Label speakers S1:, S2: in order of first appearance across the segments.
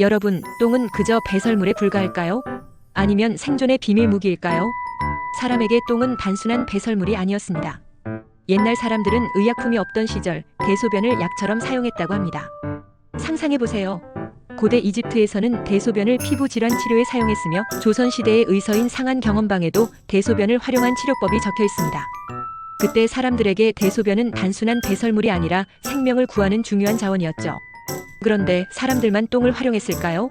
S1: 여러분, 똥은 그저 배설물에 불과할까요? 아니면 생존의 비밀 무기일까요? 사람에게 똥은 단순한 배설물이 아니었습니다. 옛날 사람들은 의약품이 없던 시절 대소변을 약처럼 사용했다고 합니다. 상상해 보세요. 고대 이집트에서는 대소변을 피부 질환 치료에 사용했으며 조선 시대의 의서인 상한 경험방에도 대소변을 활용한 치료법이 적혀 있습니다. 그때 사람들에게 대소변은 단순한 배설물이 아니라 생명을 구하는 중요한 자원이었죠. 그런데 사람들만 똥을 활용했을까요?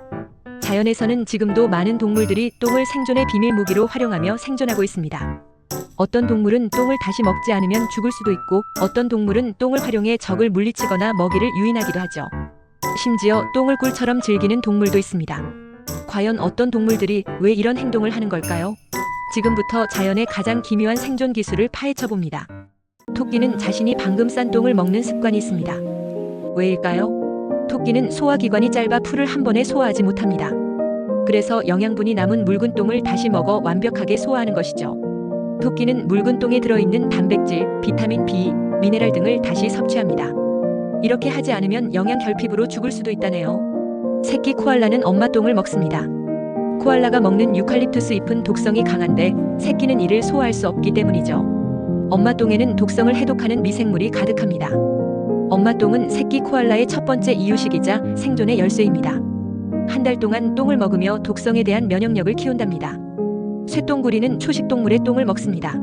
S1: 자연에서는 지금도 많은 동물들이 똥을 생존의 비밀 무기로 활용하며 생존하고 있습니다. 어떤 동물은 똥을 다시 먹지 않으면 죽을 수도 있고 어떤 동물은 똥을 활용해 적을 물리치거나 먹이를 유인하기도 하죠. 심지어 똥을 꿀처럼 즐기는 동물도 있습니다. 과연 어떤 동물들이 왜 이런 행동을 하는 걸까요? 지금부터 자연의 가장 기묘한 생존 기술을 파헤쳐 봅니다. 토끼는 자신이 방금 싼 똥을 먹는 습관이 있습니다. 왜일까요? 토끼는 소화기관이 짧아 풀을 한 번에 소화하지 못합니다. 그래서 영양분이 남은 묽은 똥을 다시 먹어 완벽하게 소화하는 것이죠. 토끼는 묽은 똥에 들어있는 단백질, 비타민 B, 미네랄 등을 다시 섭취합니다. 이렇게 하지 않으면 영양 결핍으로 죽을 수도 있다네요. 새끼 코알라는 엄마 똥을 먹습니다. 코알라가 먹는 유칼립투스 잎은 독성이 강한데 새끼는 이를 소화할 수 없기 때문이죠. 엄마 똥에는 독성을 해독하는 미생물이 가득합니다. 엄마 똥은 새끼 코알라의 첫 번째 이유식이자 생존의 열쇠입니다. 한 달 동안 똥을 먹으며 독성에 대한 면역력을 키운답니다. 쇠똥구리는 초식 동물의 똥을 먹습니다.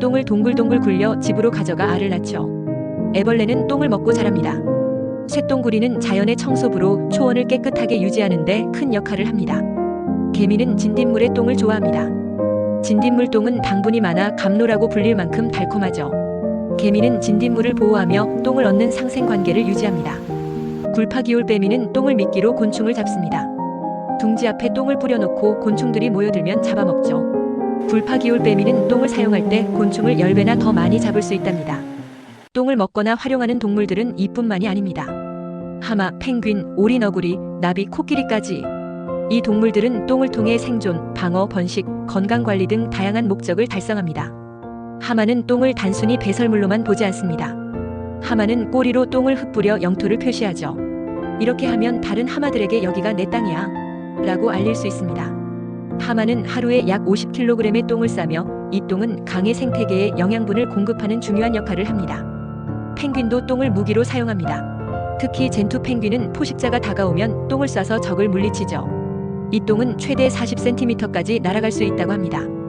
S1: 똥을 동글동글 굴려 집으로 가져가 알을 낳죠. 애벌레는 똥을 먹고 자랍니다. 쇠똥구리는 자연의 청소부로 초원을 깨끗하게 유지하는데 큰 역할을 합니다. 개미는 진딧물의 똥을 좋아합니다. 진딧물 똥은 당분이 많아 감로라고 불릴 만큼 달콤하죠. 개미는 진딧물을 보호하며 똥을 얻는 상생관계를 유지합니다. 굴파기울빼미는 똥을 미끼로 곤충을 잡습니다. 둥지 앞에 똥을 뿌려놓고 곤충들이 모여들면 잡아먹죠. 굴파기울빼미는 똥을 사용할 때 곤충을 10배나 더 많이 잡을 수 있답니다. 똥을 먹거나 활용하는 동물들은 이뿐만이 아닙니다. 하마, 펭귄, 오리, 너구리, 나비, 코끼리까지 이 동물들은 똥을 통해 생존, 방어, 번식, 건강관리 등 다양한 목적을 달성합니다. 하마는 똥을 단순히 배설물로만 보지 않습니다. 하마는 꼬리로 똥을 흩뿌려 영토를 표시하죠. 이렇게 하면 다른 하마들에게 여기가 내 땅이야 라고 알릴 수 있습니다. 하마는 하루에 약 50kg의 똥을 싸며 이 똥은 강의 생태계에 영양분을 공급하는 중요한 역할을 합니다. 펭귄도 똥을 무기로 사용합니다. 특히 젠투 펭귄은 포식자가 다가오면 똥을 싸서 적을 물리치죠. 이 똥은 최대 40cm까지 날아갈 수 있다고 합니다.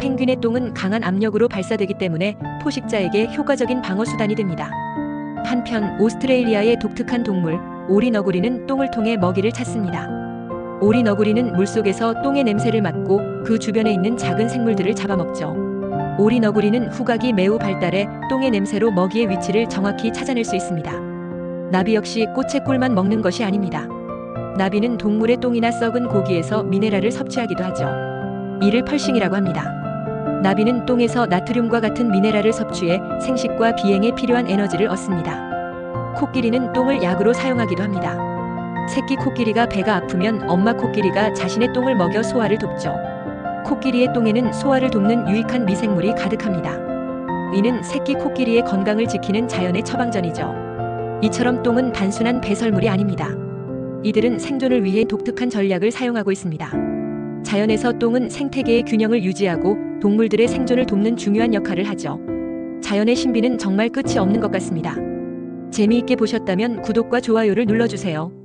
S1: 펭귄의 똥은 강한 압력으로 발사되기 때문에 포식자에게 효과적인 방어 수단이 됩니다. 한편 오스트레일리아의 독특한 동물 오리 너구리는 똥을 통해 먹이를 찾습니다. 오리 너구리는 물속에서 똥의 냄새를 맡고 그 주변에 있는 작은 생물들을 잡아먹죠. 오리 너구리는 후각이 매우 발달해 똥의 냄새로 먹이의 위치를 정확히 찾아낼 수 있습니다. 나비 역시 꽃의 꿀만 먹는 것이 아닙니다. 나비는 동물의 똥이나 썩은 고기에서 미네랄을 섭취하기도 하죠. 이를 펄싱이라고 합니다. 나비는 똥에서 나트륨과 같은 미네랄을 섭취해 생식과 비행에 필요한 에너지를 얻습니다. 코끼리는 똥을 약으로 사용하기도 합니다. 새끼 코끼리가 배가 아프면 엄마 코끼리가 자신의 똥을 먹여 소화를 돕죠. 코끼리의 똥에는 소화를 돕는 유익한 미생물이 가득합니다. 이는 새끼 코끼리의 건강을 지키는 자연의 처방전이죠. 이처럼 똥은 단순한 배설물이 아닙니다. 이들은 생존을 위해 독특한 전략을 사용하고 있습니다. 자연에서 똥은 생태계의 균형을 유지하고 동물들의 생존을 돕는 중요한 역할을 하죠. 자연의 신비는 정말 끝이 없는 것 같습니다. 재미있게 보셨다면 구독과 좋아요를 눌러주세요.